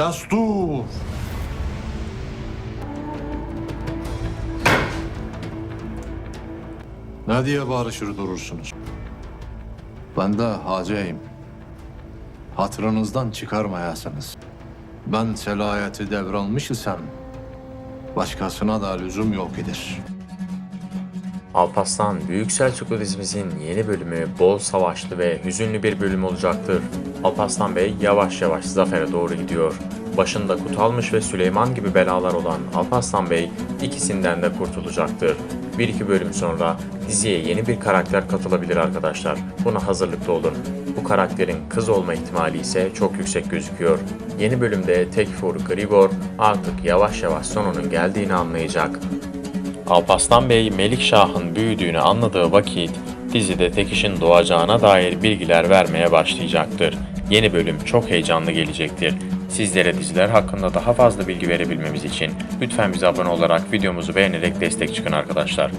Destur! Ne diye barışır durursunuz? Ben de hacıyım. Hatırınızdan çıkarmayasınız. Ben selayeti devralmış isem, başkasına da lüzum yok idir. Alparslan Büyük Selçuklu dizimizin yeni bölümü bol savaşlı ve hüzünlü bir bölüm olacaktır. Alparslan Bey yavaş yavaş zafere doğru gidiyor. Başında Kutalmış ve Süleyman gibi belalar olan Alparslan Bey ikisinden de kurtulacaktır. Bir iki bölüm sonra diziye yeni bir karakter katılabilir arkadaşlar. Buna hazırlıklı olun. Bu karakterin kız olma ihtimali ise çok yüksek gözüküyor. Yeni bölümde Tekfur Grigor artık yavaş yavaş sonunun geldiğini anlayacak. Alparslan Bey Melikşah'ın büyüdüğünü anladığı vakit dizide Tekiş'in doğacağına dair bilgiler vermeye başlayacaktır. Yeni bölüm çok heyecanlı gelecektir. Sizlere diziler hakkında daha fazla bilgi verebilmemiz için lütfen bize abone olarak videomuzu beğenerek destek çıkın arkadaşlar.